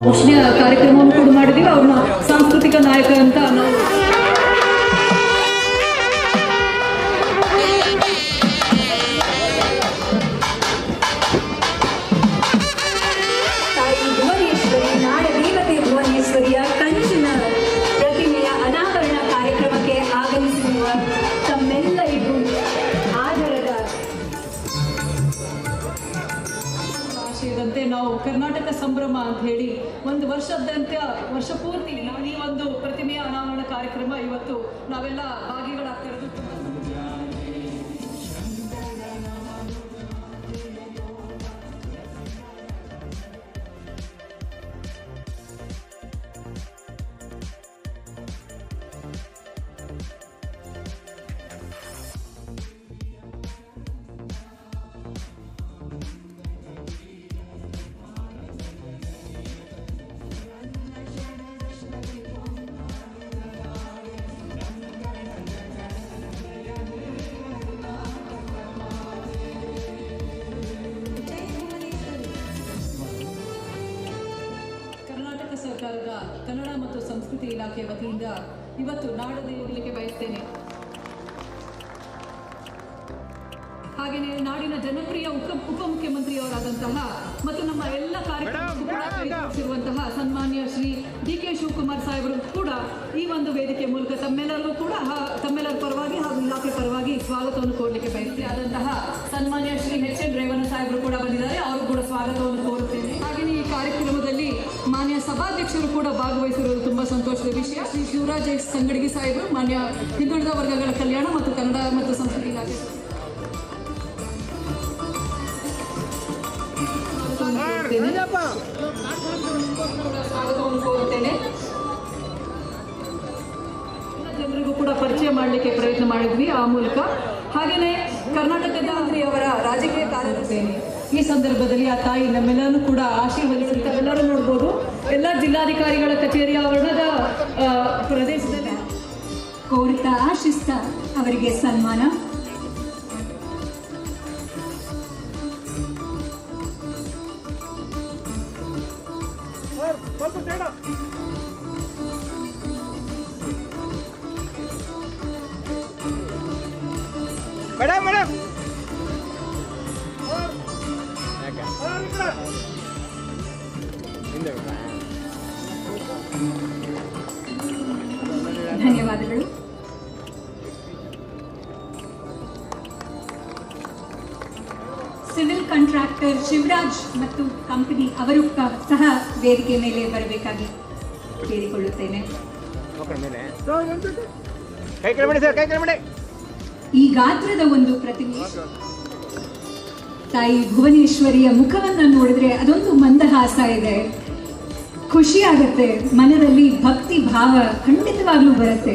ಕಾರ್ಯಕ್ರಮವನ್ನು ಕೂಡ ಮಾಡಿದೀವಿ ಅವ್ರನ್ನ ಸಾಂಸ್ಕೃತಿಕ ನಾಯಕ ಅಂತ ನಾವು ಆಶಯದಂತೆ ನಾವು ಕರ್ನಾಟಕ ಸಂಭ್ರಮ ಅಂತ ಹೇಳಿ ಒಂದು ವರ್ಷದಂತೆ ವರ್ಷ ಪೂರ್ತಿ ಈ ಒಂದು ಪ್ರತಿಮೆಯ ಅನಾವರಣ ಕಾರ್ಯಕ್ರಮ ಇವತ್ತು ನಾವೆಲ್ಲ ಭಾಗಿಗಳಾಗ್ತಾ ಸರ್ಕಾರದ ಕನ್ನಡ ಮತ್ತು ಸಂಸ್ಕೃತಿ ಇಲಾಖೆ ವತಿಯಿಂದ ಇವತ್ತು ನಾಡದೇವರಿಗೆ ಬಯಸ್ತೇನೆ. ಹಾಗೆಯೇ ನಾಡಿನ ಜನಪ್ರಿಯ ಉಪ ಉಪಮುಖ್ಯಮಂತ್ರಿಯವರಾದಂತಹ ಮತ್ತು ನಮ್ಮ ಎಲ್ಲ ಕಾರ್ಯಕ್ರಮಿರುವಂತಹ ಸನ್ಮಾನ್ಯ ಶ್ರೀ ಡಿ ಕೆ ಶಿವಕುಮಾರ್ ಸಾಹೇಬರು ಕೂಡ ಈ ಒಂದು ವೇದಿಕೆ ಮೂಲಕ ತಮ್ಮೆಲ್ಲರಿಗೂ ಕೂಡ ತಮ್ಮೆಲ್ಲರ ಪರವಾಗಿ ಹಾಗೂ ಇಲಾಖೆ ಪರವಾಗಿ ಸ್ವಾಗತವನ್ನು ಕೋರಲಿಕ್ಕೆ ಬಯಸ್ತಿ ಆದಂತಹ ಸನ್ಮಾನ್ಯ ಶ್ರೀ ಎಚ್ ಎನ್ ರೇವಣ್ಣ ಸಾಹೇಬರು ಕೂಡ ಬಂದಿದ್ದಾರೆ. ಅವರು ಕೂಡ ಸ್ವಾಗತವನ್ನು ಸಭಾಧ್ಯಕ್ಷರು ಕೂಡ ಭಾಗವಹಿಸಿರುವುದು ತುಂಬಾ ಸಂತೋಷದ ವಿಷಯ. ಶ್ರೀ ಶಿವರಾಜ್ ಎಸ್ ಸಂಗಡಿಗೆ ಸಾಹೇಬರು, ಮಾನ್ಯ ಹಿಂದುಳಿದ ವರ್ಗಗಳ ಕಲ್ಯಾಣ ಮತ್ತು ಕನ್ನಡ ಮತ್ತು ಸಂಸ್ಕೃತಿ ಇಲಾಖೆ. ಜನರಿಗೂ ಕೂಡ ಪರಿಚಯ ಮಾಡಲಿಕ್ಕೆ ಪ್ರಯತ್ನ ಮಾಡಿದ್ವಿ ಆ ಮೂಲಕ. ಹಾಗೆಯೇ ಕರ್ನಾಟಕದ ಅವರ ರಾಜಕೀಯ ಕಾರ್ಯದರ್ಶಿ ಈ ಸಂದರ್ಭದಲ್ಲಿ ಆ ತಾಯಿ ನಮ್ಮೆಲ್ಲರೂ ಕೂಡ ಆಶೀರ್ವದಿಸಿ ಎಲ್ಲರೂ ನೋಡ್ಬೋದು. ಎಲ್ಲ ಜಿಲ್ಲಾಧಿಕಾರಿಗಳ ಕಚೇರಿ ಆವರಣದ ಪ್ರದೇಶದಲ್ಲಿ. ಕೋರುತ್ತಾ ಆಶಿಸ್ತ. ಅವರಿಗೆ ಸನ್ಮಾನ. Madam madam. ಧನ್ಯವಾದಗಳು. ಸಿವಿಲ್ ಕಾಂಟ್ರಾಕ್ಟರ್ ಶಿವರಾಜ್ ಮತ್ತು ಕಂಪನಿ ಅವರು ಸಹ ವೇದಿಕೆ ಮೇಲೆ ಬರಬೇಕಾಗಿ ಕೇಳಿಕೊಳ್ಳುತ್ತೇನೆ. ಈ ಗಾತ್ರದ ಒಂದು ಪ್ರತಿಮೆ ತಾಯಿ ಭುವನೇಶ್ವರಿಯ ಮುಖವನ್ನು ನೋಡಿದ್ರೆ ಅದೊಂದು ಮಂದಹಾಸ ಇದೆ. ಖುಷಿ ಆಗುತ್ತೆ ಮನದಲ್ಲಿ ಭಕ್ತಿ ಭಾವ ಖಂಡಿತವಾಗ್ಲೂ ಬರುತ್ತೆ.